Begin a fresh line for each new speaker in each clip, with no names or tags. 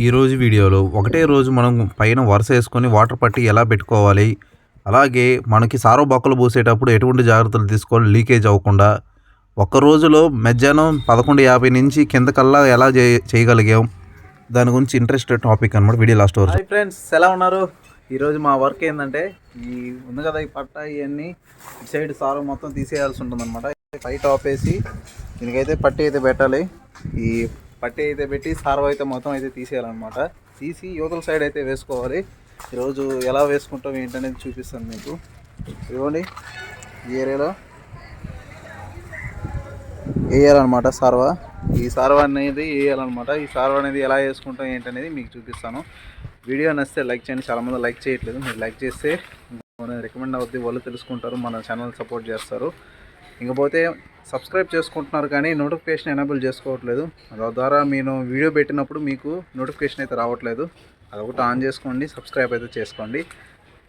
ఈరోజు వీడియోలో ఒకటే రోజు మనం పైన వరుస వేసుకొని వాటర్ పట్టి ఎలా పెట్టుకోవాలి? అలాగే మనకి సారో బొక్కలు పూసేటప్పుడు ఎటువంటి జాగ్రత్తలు తీసుకోవాలి? లీకేజ్ అవ్వకుండా ఒక్క రోజులో మధ్యాహ్నం పదకొండు యాభై నుంచి కిందకల్లా ఎలా చేయగలిగాం? దాని గురించి ఇంట్రెస్ట్ టాపిక్ అనమాట వీడియో లాస్ట్ వరకు
ఫ్రెండ్స్ ఎలా ఉన్నారు? ఈరోజు మా వర్క్ ఏంటంటే ఈ ఉంది కదా ఈ పట్ట ఇవన్నీ సైడ్ సారు మొత్తం తీసేయాల్సి ఉంటుంది అనమాట పై టాప్ వేసి దీనికైతే పట్టి అయితే పెట్టాలి. ఈ పట్టి అయితే పెట్టి సారవ అయితే మొత్తం అయితే తీసేయాలన్నమాట. తీసి యువతల సైడ్ అయితే వేసుకోవాలి. ఈరోజు ఎలా వేసుకుంటాం ఏంటనేది చూపిస్తాను మీకు. ఇవ్వండి ఈ ఏరియాలో వేయాలన్నమాట సార్వ. ఈ సార్వ అనేది వేయాలన్నమాట. ఈ సార్వ అనేది ఎలా వేసుకుంటాం ఏంటనేది మీకు చూపిస్తాను. వీడియో నచ్చితే లైక్ చేయండి. చాలామంది లైక్ చేయట్లేదు. మీరు లైక్ చేస్తే రికమెండ్ అవుద్ది వాళ్ళు తెలుసుకుంటారు. మన ఛానల్ సపోర్ట్ చేస్తారు. ఇంకపోతే సబ్స్క్రైబ్ చేసుకుంటున్నారు కానీ నోటిఫికేషన్ ఎనేబుల్ చేసుకోవట్లేదు. దాని ద్వారా నేను వీడియో పెట్టినప్పుడు మీకు నోటిఫికేషన్ అయితే రావట్లేదు. అదొకటి ఆన్ చేసుకోండి సబ్స్క్రైబ్ అయితే చేసుకోండి.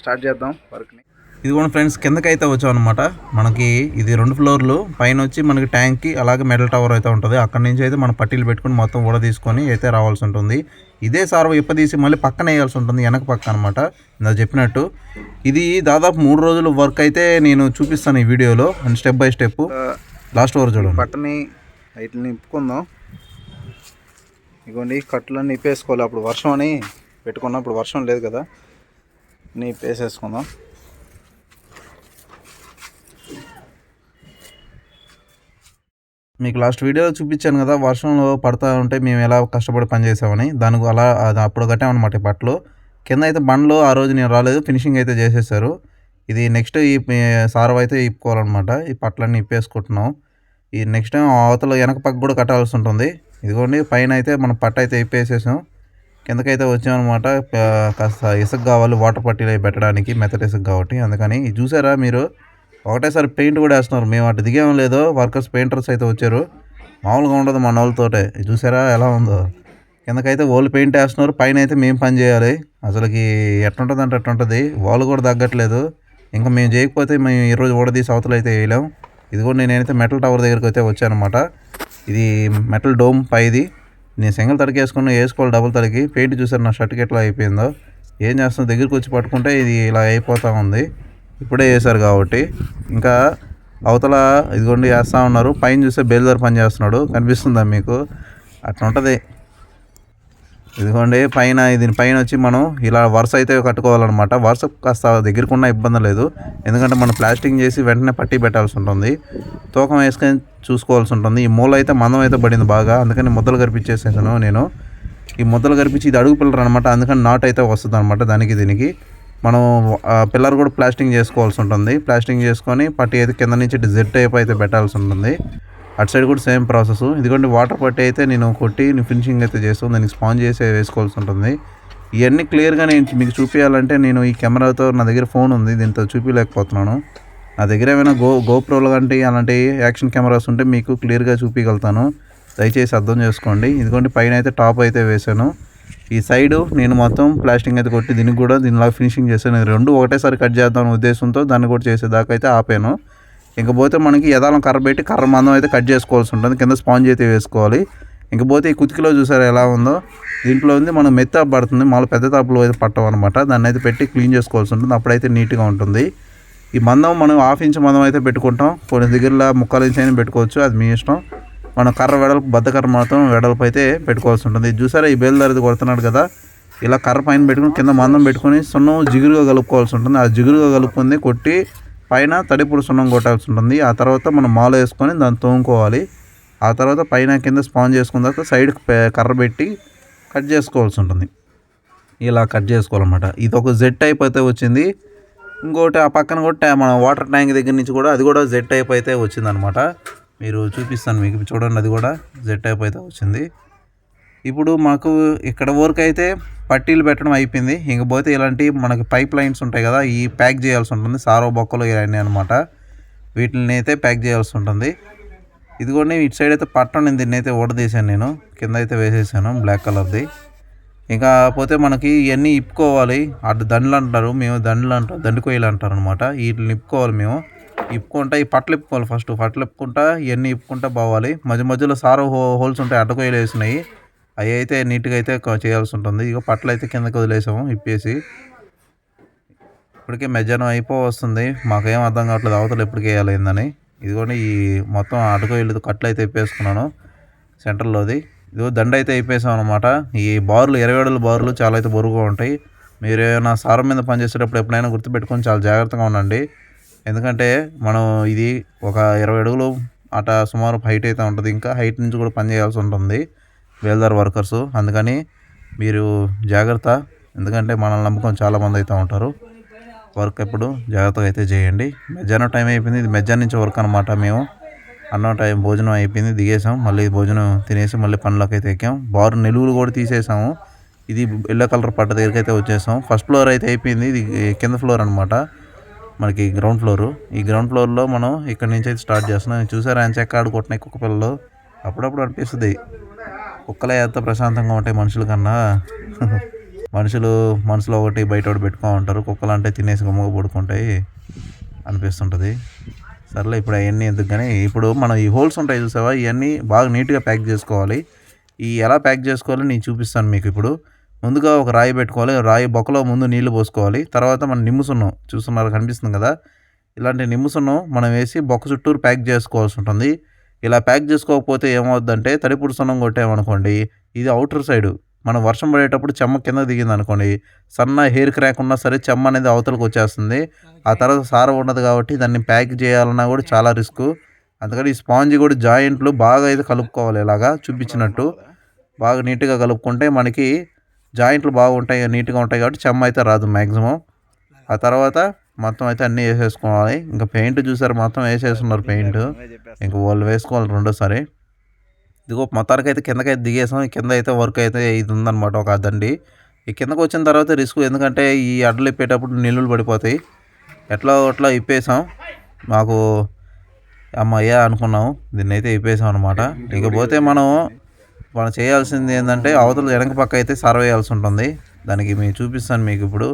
స్టార్ట్ చేద్దాం వర్క్ని.
ఇది కూడా ఫ్రెండ్స్ కిందకైతే వచ్చాం అనమాట మనకి ఇది రెండు ఫ్లోర్లు. పైన వచ్చి మనకి ట్యాంక్కి అలాగే మెటల్ టవర్ అయితే ఉంటుంది. అక్కడ నుంచి అయితే మనం పట్టీలు పెట్టుకుని మొత్తం ఊడ తీసుకొని అయితే రావాల్సి ఉంటుంది. ఇదే సార్వ ఇప్పదీసి మళ్ళీ పక్కన వేయాల్సి ఉంటుంది. వెనక పక్క అనమాట ఇందా చెప్పినట్టు. ఇది దాదాపు మూడు రోజులు వర్క్ అయితే నేను చూపిస్తాను ఈ వీడియోలో. And step by step. Last వరకు చూడండి.
పట్టని వీటిని నింపుకుందాం. ఇగోండి కట్టులన్నీ నిప్పేసుకోవాలి అప్పుడు వర్షం అని పెట్టుకున్నప్పుడు వర్షం లేదు కదా. నిప్పేసేసుకుందాం
మీకు లాస్ట్ వీడియోలో చూపించాను కదా వర్షంలో పడతా ఉంటే మేము ఎలా కష్టపడి పని చేసామని దానికి అలా అది అప్పుడు కట్టామన్నమాట ఈ బట్టలు. కింద అయితే బండ్లు ఆ రోజు నేను రాలేదు ఫినిషింగ్ అయితే చేసేసారు. ఇది నెక్స్ట్ ఈ సారవ అయితే ఇప్పుకోవాలన్నమాట. ఈ పట్లన్నీ ఇప్పేసుకుంటున్నాం. ఈ నెక్స్ట్ టైం అవతల వెనక పక్క కూడా కట్టాల్సి ఉంటుంది. ఇదిగోండి పైన అయితే మనం పట్ట అయితే ఇప్పేసేసాం. కిందకైతే వచ్చామన్నమాట కాస్త ఇసుక కావాలి వాటర్ పట్టీలు పెట్టడానికి మెత్తటి ఇసుక కాబట్టి. అందుకని ఇది చూసారా మీరు? ఒకటేసారి పెయింట్ కూడా వేస్తున్నారు. మేము అటు దిగేం లేదో. వర్కర్స్ పెయింటర్స్ అయితే వచ్చారు. మామూలుగా ఉండదు మన వాళ్ళతోటే చూసారా ఎలా ఉందో? కిందకైతే వాళ్ళు పెయింట్ వేస్తున్నారు. పైన అయితే మేము పని చేయాలి. అసలుకి ఎట్లుంటుంది అంటే ఎట్టుంటుంది వాళ్ళు కూడా తగ్గట్లేదు. ఇంకా మేము చేయకపోతే మేము ఈరోజు ఓడదీసి అవతల అయితే వేయలేం. ఇది కూడా నేనైతే మెటల్ టవర్ దగ్గరికి అయితే వచ్చానమాట. ఇది మెటల్ డోమ్ పైది. నేను సింగిల్ తడికి వేసుకుని వేసుకోవాలి డబుల్ తడికి. పెయింట్ చూసారు నా షర్ట్కి ఎట్లా అయిపోయిందో? ఏం చేస్తున్నా దగ్గరికి వచ్చి పట్టుకుంటే ఇది ఇలా అయిపోతూ ఉంది. ఇప్పుడే చేశారు కాబట్టి. ఇంకా అవతల ఇదిగోండి వేస్తూ ఉన్నారు. పైన చూస్తే బేల్దార్ పని చేస్తున్నాడు. కనిపిస్తుందా మీకు? అట్లా ఉంటుంది. ఇదిగోండి పైన దీని పైన వచ్చి మనం ఇలా వరుస అయితే కట్టుకోవాలన్నమాట. వరుస కాస్త దగ్గరకున్న ఇబ్బంది లేదు. ఎందుకంటే మనం ప్లాస్టింగ్ చేసి వెంటనే పట్టి పెట్టాల్సి ఉంటుంది. తూకం వేసుకొని చూసుకోవాల్సి ఉంటుంది. ఈ మూల అయితే మందం అయితే పడింది బాగా. అందుకని ముద్దలు కనిపించేసాను నేను. ఈ ముద్దలు కనిపించి ఇది అడుగు పిల్లరు అనమాట అందుకని నాట్ అయితే వస్తుంది అనమాట దానికి దీనికి. మనం ఆ పిల్లర్ కూడా ప్లాస్టింగ్ చేసుకోవాల్సి ఉంటుంది. ప్లాస్టింగ్ చేసుకొని పట్టి అయితే కింద నుంచి జెట్ టైప్ అయితే పెట్టాల్సి ఉంటుంది. అటు సైడ్ కూడా సేమ్ ప్రాసెస్. ఇదిగోండి వాటర్ పట్టి అయితే నేను కొట్టి ఫినిషింగ్ అయితే చేస్తాను దానికి స్పాంజ్ చేసి వేసుకోవాల్సి ఉంటుంది. ఇవన్నీ క్లియర్గా నేను మీకు చూపించాలంటే నేను ఈ కెమెరాతో నా దగ్గర ఫోన్ ఉంది. దీంతో చూపించలేకపోతున్నాను నా దగ్గర ఏమైనా గో గోప్రోలు లాంటి అలాంటి యాక్షన్ కెమెరాస్ ఉంటే మీకు క్లియర్గా చూపించగలుగుతాను దయచేసి అర్థం చేసుకోండి. ఇదిగోండి పైన అయితే టాప్ అయితే వేసాను ఈ సైడ్ నేను మొత్తం ప్లాస్టింగ్ అయితే కొట్టి దీనికి కూడా దీనిలా ఫినిషింగ్ చేశాను రెండు ఒకటేసారి కట్ చేద్దాం అనే ఉద్దేశంతో దాన్ని కూడా చేసేదాకా అయితే ఆపాను. ఇంకపోతే మనకి యథాలం కర్ర పెట్టి కర్ర మందం అయితే కట్ చేసుకోవాల్సి ఉంటుంది. కింద స్పాంజ్ అయితే వేసుకోవాలి. ఇంకపోతే ఈ కుతికిలో చూసారు ఎలా ఉందో? దీంట్లో ఉంది మనం మెత్త పడుతుంది. మళ్ళీ పెద్ద తాపులో అయితే పట్టం అనమాట దాన్ని అయితే పెట్టి క్లీన్ చేసుకోవాల్సి ఉంటుంది. అప్పుడైతే నీట్గా ఉంటుంది. ఈ మందం మనం హాఫ్ ఇంచ్ మందం అయితే పెట్టుకుంటాం. కొన్ని దగ్గరలో ముక్కలు ఇంచ్ అయినా పెట్టుకోవచ్చు. అది మీ ఇష్టం. మనం కర్ర వెడల్పు బద్ద కర్ర మాత్రం వెడల్పు అయితే పెట్టుకోవాల్సి ఉంటుంది. చూసారా? ఈ బేల్దారిది కొడుతున్నాడు కదా. ఇలా కర్ర పైన పెట్టుకుని కింద మందం పెట్టుకొని సున్నం జిగురుగా కలుపుకోవాల్సి ఉంటుంది. ఆ జిగురుగా కలుపుకుంది కొట్టి పైన తడిపుడు సున్నం కొట్టాల్సి ఉంటుంది. ఆ తర్వాత మనం మాల వేసుకొని దాన్ని తోముకోవాలి. ఆ తర్వాత పైన కింద స్పాంజ్ చేసుకున్న తర్వాత సైడ్ కర్ర పెట్టి కట్ చేసుకోవాల్సి ఉంటుంది. ఇలా కట్ చేసుకోవాలన్నమాట. ఇది ఒక జెడ్ టైప్ అయితే వచ్చింది. ఇంకోటి ఆ పక్కన కూడా మన వాటర్ ట్యాంక్ దగ్గర నుంచి కూడా అది కూడా జెడ్ టైప్ అయితే వచ్చిందనమాట మీరు చూపిస్తాను మీకు. చూడండి అది కూడా జెడ్ టైప్ అయితే వచ్చింది. ఇప్పుడు మాకు ఇక్కడ వరకు అయితే పట్టీలు పెట్టడం అయిపోయింది. ఇంకపోతే ఇలాంటి మనకి పైప్ లైన్స్ ఉంటాయి కదా ఈ ప్యాక్ చేయాల్సి ఉంటుంది. సారో బొక్కలు ఇవన్నీ అనమాట వీటిని అయితే ప్యాక్ చేయాల్సి ఉంటుంది. ఇదిగోండి ఇటు సైడ్ అయితే పట్టం నేను దీన్ని అయితే ఓడదీశాను నేను. కింద అయితే వేసేసాను బ్లాక్ కలర్ది ఇంకా పోతే మనకి ఇవన్నీ ఇప్పుకోవాలి. అటు దండలు అంటారు మేము దండలు అంటాం దండుకోయలు అంటారు అనమాట వీటిని ఇప్పుకోవాలి మేము. ఇప్పుకుంటా ఈ పట్లు ఇప్పుకోవాలి ఫస్ట్ పట్లు ఇప్పుకుంటా ఇవన్నీ ఇప్పుకుంటా పోవాలి. మధ్య మధ్యలో సారు హో హోల్స్ ఉంటాయి అడ్డకోయలు వేసినాయి. అవి అయితే నీట్గా అయితే చేయాల్సి ఉంటుంది. ఇక పట్లు అయితే కిందకి వదిలేసాము ఇప్పేసి. ఇప్పటికే మధ్యాహ్నం అయిపో వస్తుంది. మాకేం అర్థం కావట్లేదు అవతలు ఎప్పటికి వేయాలి ఏందని. ఇదిగోండి ఈ మొత్తం అటుకు కట్లు అయితే ఇప్పేసుకున్నాను సెంటర్లోది. ఇదిగో దండ అయితే ఇప్పేసాం అనమాట ఈ బార్లు ఇరవై ఏడుల బార్లు చాలా అయితే బరువుగా ఉంటాయి. మీరు ఏమైనా సారం మీద పనిచేసేటప్పుడు ఎప్పుడైనా గుర్తుపెట్టుకొని చాలా జాగ్రత్తగా ఉండండి. ఎందుకంటే మనం ఇది ఒక ఇరవై అడుగులు అట సుమారు హైట్ అయితే ఉంటుంది. ఇంకా హైట్ నుంచి కూడా పని చేయాల్సి ఉంటుంది వేల్దార్ వర్కర్స్. అందుకని మీరు జాగ్రత్త. ఎందుకంటే మనల్ని నమ్మకం చాలామంది అయితే ఉంటారు. వర్క్ ఎప్పుడు జాగ్రత్తగా అయితే చేయండి. మధ్యాహ్నం టైం అయిపోయింది. ఇది మధ్యాహ్నం నుంచి వర్క్ అనమాట మేము. అన్నం టైం భోజనం అయిపోయింది. దిగేసాం మళ్ళీ భోజనం తినేసి మళ్ళీ పనులకు అయితే ఎక్కాం. బారు నిలువులు కూడా తీసేసాము ఇది ఎల్లో కలర్ పట్ట దగ్గరికి అయితే వచ్చేసాం. ఫస్ట్ ఫ్లోర్ అయితే అయిపోయింది. ఇది కింద ఫ్లోర్ అనమాట మనకి గ్రౌండ్ ఫ్లోర్ ఈ గ్రౌండ్ ఫ్లోర్లో మనం ఇక్కడ నుంచి అయితే స్టార్ట్ చేస్తున్నాం. చూసారా? ఆయన చెక్క ఆడుకుంటున్నాయి కుక్క పిల్లలు. అప్పుడప్పుడు అనిపిస్తుంది. కుక్కలే ఎంత ప్రశాంతంగా ఉంటాయి మనుషుల కన్నా. మనుషులు మనసులో ఒకటి బయట ఒకటి పెట్టుకో ఉంటారు. కుక్కలు అంటే తినేసి గుమ్మగా పడుకుంటాయి అనిపిస్తుంటుంది. సర్లే ఇప్పుడు అవన్నీ ఎందుకు కానీ ఇప్పుడు మనం ఈ హోల్స్ ఉంటాయి చూసావా? ఇవన్నీ బాగా నీట్గా ప్యాక్ చేసుకోవాలి. ఈ ఎలా ప్యాక్ చేసుకోవాలో నేను చూపిస్తాను మీకు ఇప్పుడు. ముందుగా ఒక రాయి పెట్టుకోవాలి. రాయి బొక్కలో ముందు నీళ్ళు పోసుకోవాలి. తర్వాత మనం నిమ్ము సున్నం చూస్తున్నారు కనిపిస్తుంది కదా? ఇలాంటి నిమ్ము సున్నం మనం వేసి బొక్క చుట్టూరు ప్యాక్ చేసుకోవాల్సి ఉంటుంది. ఇలా ప్యాక్ చేసుకోకపోతే ఏమవుద్దంటే తడిపుడు సున్నం కొట్టామనుకోండి ఇది అవుటర్ సైడ్ మనం వర్షం పడేటప్పుడు చెమ్మ కింద దిగింది అనుకోండి సన్న హెయిర్ క్రాక్ ఉన్నా సరే చెమ్మ అనేది అవతలకు వచ్చేస్తుంది. ఆ తర్వాత సారం ఉండదు కాబట్టి దాన్ని ప్యాక్ చేయాలన్నా కూడా చాలా రిస్క్. అందుకని ఈ స్పాంజ్ కూడా జాయింట్లు బాగా అయితే కలుపుకోవాలి ఇలాగా చూపించినట్టు. బాగా నీట్గా కలుపుకుంటే మనకి జాయింట్లు బాగుంటాయి నీట్గా ఉంటాయి కాబట్టి చెమ్మ అయితే రాదు మ్యాక్సిమం ఆ తర్వాత మొత్తం అయితే అన్నీ వేసేసుకోవాలి. ఇంకా పెయింట్ చూసారు మొత్తం వేసేస్తున్నారు పెయింట్. ఇంకా వాళ్ళు వేసుకోవాలి రెండోసారి. ఇదిగో మొత్తానికి అయితే కిందకైతే దిగేసాం. కింద అయితే వర్క్ అయితే ఇది ఉందన్నమాట ఒక దండి ఈ కిందకు వచ్చిన తర్వాత రిస్క్ ఎందుకంటే ఈ అడ్డలు ఇప్పేటప్పుడు నీళ్ళు పడిపోతాయి. ఎట్లా అట్లా ఇప్పేసాం. మాకు అమ్మయ్యా అనుకున్నాం. దీన్ని అయితే ఇప్పేసాం అనమాట ఇకపోతే మనం మనం చేయాల్సింది ఏంటంటే అవతల వెనక పక్క అయితే సర్వ్ వేయాల్సి ఉంటుంది. దానికి మేము చూపిస్తాను మీకు ఇప్పుడు.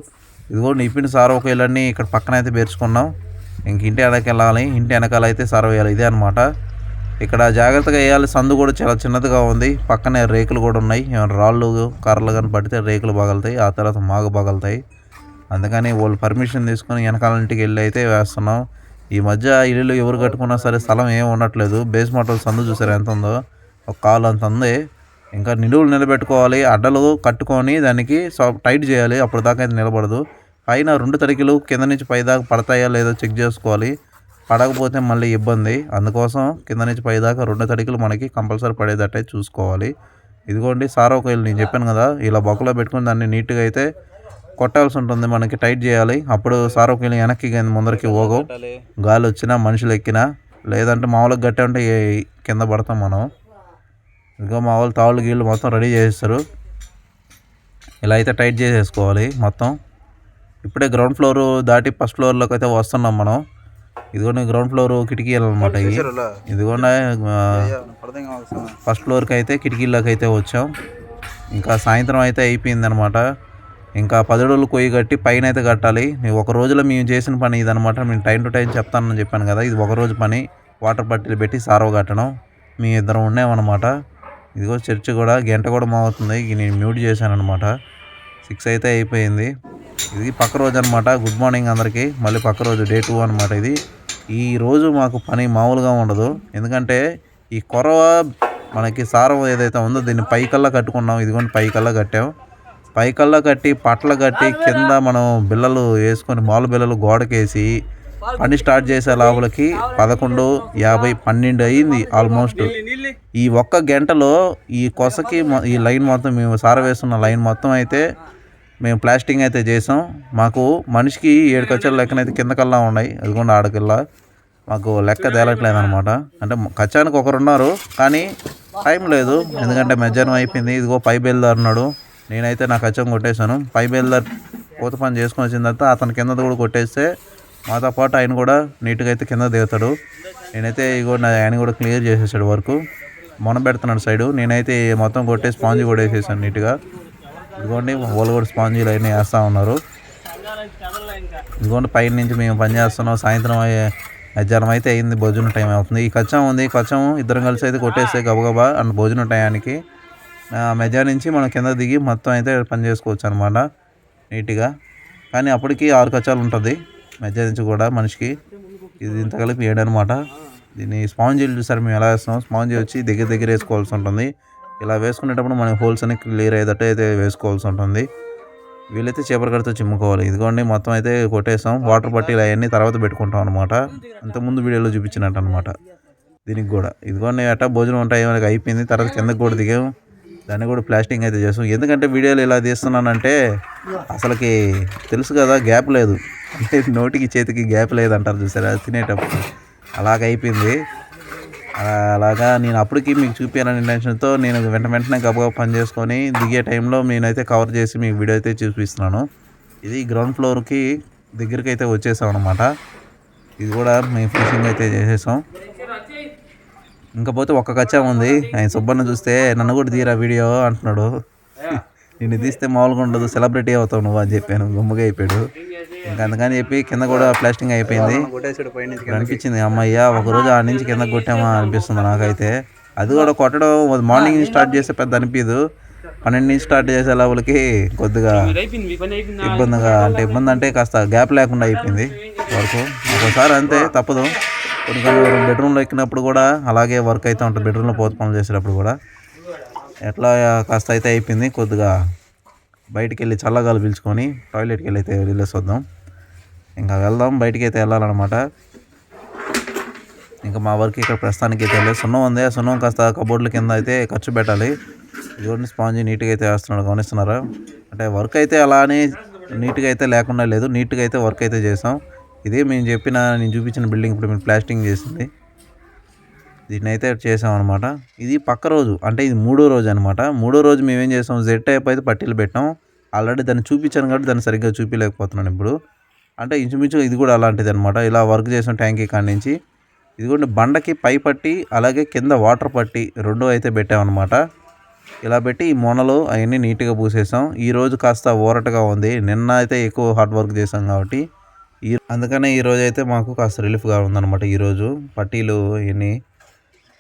ఇదిగో ఇప్పిన సార్ ఒకవేళన్నీ ఇక్కడ పక్కన అయితే పేర్చుకున్నాం. ఇంక ఇంటి వెనక వెళ్ళాలి. ఇంటి వెనకాల అయితే సర్వ్ వేయాలి ఇదే అనమాట ఇక్కడ జాగ్రత్తగా వేయాలి. సందు కూడా చాలా చిన్నదిగా ఉంది. పక్కనే రేకులు కూడా ఉన్నాయి. ఏమైనా రాళ్ళు కర్రలు కానీ పడితే రేకులు పగలుతాయి ఆ తర్వాత మాగ పగలుతాయి అందుకని వాళ్ళు పర్మిషన్ తీసుకొని వెనకాల ఇంటికి వెళ్ళి అయితే వేస్తున్నాం. ఈ మధ్య ఇల్లు ఎవరు కట్టుకున్నా సరే స్థలం ఏమి ఉండట్లేదు. బేస్ మోటల్ సందు చూసారు ఎంత ఉందో? ఒక కాలు అంత ఉంది. ఇంకా నిలువులు నిలబెట్టుకోవాలి. అడ్డలు కట్టుకొని దానికి సా- టైట్ చేయాలి. అప్పుడు దాకా అయితే నిలబడదు. పైన రెండు తడికిలు కింద నుంచి పై దాకా పడతాయా లేదో చెక్ చేసుకోవాలి. పడకపోతే మళ్ళీ ఇబ్బంది. అందుకోసం కింద నుంచి పై దాకా రెండు తడికిలు మనకి కంపల్సరీ పడేటట్టే చూసుకోవాలి. ఇదిగోండి సారోకైలు నేను చెప్పాను కదా ఇలా బొక్కలో పెట్టుకుని దాన్ని నీట్గా అయితే కొట్టాల్సి ఉంటుంది. మనకి టైట్ చేయాలి. అప్పుడు సారోకైలు వెనక్కి ముందరికి పోగవు. గాలి వచ్చినా మనుషులు ఎక్కినా లేదంటే మామూలుగా గట్టి ఉంటే కింద పడతాం మనం. ఇంకా మా వాళ్ళు తాళ్ళు గీళ్ళు మొత్తం రెడీ చేసేస్తారు. ఇలా అయితే టైట్ చేసేసుకోవాలి మొత్తం. ఇప్పుడే గ్రౌండ్ ఫ్లోర్ దాటి ఫస్ట్ ఫ్లోర్లోకి అయితే వస్తున్నాం మనం. ఇదిగోండి గ్రౌండ్ ఫ్లోర్ కిటికీలు అనమాట ఇవి ఇదిగోండి ఫస్ట్ ఫ్లోర్కి అయితే కిటికీలోకి అయితే వచ్చాం. ఇంకా సాయంత్రం అయితే అయిపోయిందనమాట. ఇంకా పది రోజులు కొయ్యి కట్టి పైన అయితే కట్టాలి. నేను ఒక రోజులో మేము చేసిన పని ఇదనమాట. మేము టైం టు టైం చెప్తానని చెప్పాను కదా ఇది ఒక రోజు పని. వాటర్ బాటిల్ పెట్టి సారవ కట్టడం. మీ ఇద్దరం ఉన్నామన్నమాట ఇదిగో చర్చ్ కూడా గంట కూడా మావుతుంది. నేను మ్యూట్ చేశాను అనమాట సిక్స్ అయితే అయిపోయింది. ఇది పక్క రోజు అనమాట గుడ్ మార్నింగ్ అందరికీ. మళ్ళీ పక్క రోజు డే టూ అనమాట ఇది. ఈ రోజు మాకు పని మామూలుగా ఉండదు. ఎందుకంటే ఈ కొరవ మనకి సారం ఏదైతే ఉందో దీన్ని పైకల్లా కట్టుకున్నాం. ఇదిగోండి పైకల్లా కట్టాం. పైకల్లా కట్టి పట్ల కట్టి కింద మనం బిల్లలు వేసుకొని మాలు బిల్లలు గోడకేసి పని స్టార్ట్ చేసే లోపలికి పదకొండు యాభై పన్నెండు అయ్యింది ఆల్మోస్ట్. ఈ ఒక్క గంటలో ఈ కొసకి ఈ లైన్ మొత్తం మేము సార వేస్తున్న లైన్ మొత్తం అయితే మేము ప్లాస్టింగ్ అయితే చేసాం. మాకు మనిషికి ఏడు కచ్చలు లెక్కనైతే కిందకల్లా ఉన్నాయి. అదిగోండి ఆడకల్లా మాకు లెక్క తేలట్లేదు అనమాట అంటే కచ్చానికి ఒకరు ఉన్నారు కానీ టైం లేదు. ఎందుకంటే మధ్యాహ్నం అయిపోయింది. ఇదిగో పై బయలుదేరున్నాడు నేనైతే నా కచ్చం కొట్టేశాను. పై బయలుదేరి కోత పని చేసుకొని వచ్చిన తర్వాత అతని కింద కూడా కొట్టేస్తే మాతో పాటు ఆయన కూడా నీట్గా అయితే కింద దిగుతాడు. నేనైతే ఇగో నా ఆయన కూడా క్లియర్ చేసేసాడు వర్క్. మొన పెడుతున్నాడు సైడు. నేనైతే మొత్తం కొట్టే స్పాంజ్ కూడా వేసేసాను నీట్గా. ఇదిగోండి వాళ్ళు కూడా స్పాంజీలు అవన్నీ వేస్తూ ఉన్నారు. ఇదిగోండి పైన నుంచి మేము పని చేస్తున్నాం. సాయంత్రం అయ్యే మధ్యాహ్నం అయితే అయింది. భోజనం టైం అవుతుంది. ఈ కచ్చం ఉంది. కచ్చం ఇద్దరం కలిసి అయితే కొట్టేస్తే గబగబా అండ్ భోజనం టయానికి. ఆ నుంచి మనం కింద దిగి మొత్తం అయితే పని చేసుకోవచ్చు అనమాట నీట్గా. కానీ అప్పటికి ఆరు కచ్చాలు ఉంటుంది. మధ్య నుంచి కూడా మనిషికి ఇది ఇంత కలిపి వేయడనమాట దీన్ని స్పాంజ్ చూసారు మేము ఎలా వేస్తున్నాం? స్పాంజ్ వచ్చి దగ్గర దగ్గర వేసుకోవాల్సి ఉంటుంది. ఇలా వేసుకునేటప్పుడు మన హోల్స్ అన్ని క్లియర్ అయ్యేటట్టు అయితే వేసుకోవాల్సి ఉంటుంది. వీలైతే చేపల కడితో చిమ్ముకోవాలి. ఇదిగోండి మొత్తం అయితే కొట్టేసాం. వాటర్ బట్టీలు అవన్నీ తర్వాత పెట్టుకుంటాం అనమాట అంతకుముందు వీడియోలో చూపించినట్టు అనమాట దీనికి కూడా. ఇదిగోండి అట్ట భోజనం ఉంటాయి మనకి అయిపోయింది. తర్వాత కిందకి కూడా దిగాం. దాన్ని కూడా ప్లాస్టింగ్ అయితే చేస్తాం ఎందుకంటే వీడియోలు ఇలా తీస్తున్నానంటే అసలుకి తెలుసు కదా గ్యాప్ లేదు. నోటికి చేతికి గ్యాప్ లేదు అంటారు చూసారా తినేటప్పుడు. అలాగ అయిపోయింది. ఆ, అలాగా నేను అప్పటికి మీకు చూపించాలని ఇంటెన్షన్తో నేను వెంట వెంటనే గబగబా పని చేసుకొని దిగే టైంలో నేనైతే కవర్ చేసి మీకు వీడియో అయితే చూపిస్తున్నాను. ఇది గ్రౌండ్ ఫ్లోర్కి దగ్గరికి అయితే వచ్చేసాం అనమాట ఇది కూడా మేము ఫినిషింగ్ అయితే చేసేసాం. ఇంకపోతే ఒక్క కచ్చా ఉంది. ఆయన సుబ్బన్న చూస్తే నన్ను కూడా తీరా వీడియో అంటున్నాడు. నిన్ను తీస్తే మామూలుగా ఉండదు సెలబ్రిటీ అవుతావు నువ్వు అని చెప్పాను. గుమ్మగా అయిపోయాడు. ఇంకా అందుకని చెప్పి కింద కూడా ప్లాస్టింగ్ అయిపోయింది. అనిపించింది అమ్మయ్య ఒకరోజు ఆ నుంచి కింద కొట్టామా అనిపిస్తుంది నాకైతే. అది కూడా కొట్టడం మార్నింగ్ నుంచి స్టార్ట్ చేస్తే పెద్ద అనిపించదు పన్నెండు నుంచి స్టార్ట్ చేసే లెవెల్కి కొద్దిగా ఇబ్బందిగా అంటే ఇబ్బంది అంటే కాస్త గ్యాప్ లేకుండా అయిపోయింది వరకు. ఒకసారి అంతే తప్పదు. కొన్ని కొన్ని బెడ్రూమ్లో ఎక్కినప్పుడు కూడా అలాగే వర్క్ అయితే ఉంటుంది. బెడ్రూమ్లో పోత పనులు చేసేటప్పుడు కూడా. ఎట్లా కాస్త అయితే అయిపోయింది కొద్దిగా బయటికి వెళ్ళి చల్లగాలి పీల్చుకొని టాయిలెట్కి వెళ్ళి అయితే వెళ్ళేసి వద్దాం. ఇంకా వెళ్దాం బయటికి అయితే వెళ్ళాలన్నమాట. ఇంకా మా వర్క్ ఇక్కడ ప్రస్తుతానికి అయితే వెళ్ళేది సున్నం ఉంది. ఆ సున్నం కాస్త కబోర్డుల కింద అయితే ఖర్చు పెట్టాలి. ఇదిగోండి స్పాంజ్ నీట్గా అయితే వేస్తున్నాడు గమనిస్తున్నారా? అంటే వర్క్ అయితే అలా అని నీట్గా అయితే లేకుండా లేదు. నీట్గా అయితే వర్క్ అయితే చేసాం. ఇదే మేము చెప్పిన నేను చూపించిన బిల్డింగ్ ఇప్పుడు మేము ప్లాస్టింగ్ చేసింది. దీన్ని అయితే చేసాం అనమాట ఇది పక్క రోజు అంటే ఇది మూడో రోజు అనమాట మూడో రోజు మేము ఏం చేసాం? జెడ్ టైప్ అయితే పట్టీలు పెట్టాం. ఆల్రెడీ దాన్ని చూపించాను కాబట్టి దాన్ని సరిగ్గా చూపించలేకపోతున్నాను ఇప్పుడు. అంటే ఇంచుమించు ఇది కూడా అలాంటిది అనమాట ఇలా వర్క్ చేసాం ట్యాంకీ కాడి నుంచి. ఇది కూడా బండకి పై పట్టి అలాగే కింద వాటర్ పట్టి రెండు అయితే పెట్టామన్నమాట. ఇలా పెట్టి ఈ మొనలు అవన్నీ నీట్గా పూసేసాం. ఈరోజు కాస్త ఊరటగా ఉంది. నిన్న అయితే ఎక్కువ హార్డ్ వర్క్ చేసాం కాబట్టి ఈ అందుకనే ఈరోజు అయితే మాకు కాస్త రిలీఫ్గా ఉందన్నమాట ఈరోజు పట్టీలు ఇవన్నీ.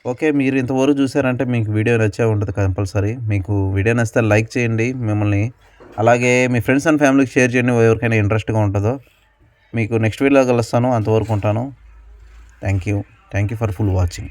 ఓకే మీరు ఇంతవరకు చూసారంటే మీకు వీడియో నచ్చే ఉంటుంది కంపల్సరీ. మీకు వీడియో నచ్చితే లైక్ చేయండి మిమ్మల్ని. అలాగే మీ ఫ్రెండ్స్ అండ్ ఫ్యామిలీకి షేర్ చేయండి ఎవరికైనా ఇంట్రెస్ట్గా ఉంటుందో. మీకు నెక్స్ట్ వీడియోలో కలుస్తాను. అంతవరకు ఉంటాను. Thank you thank you for full watching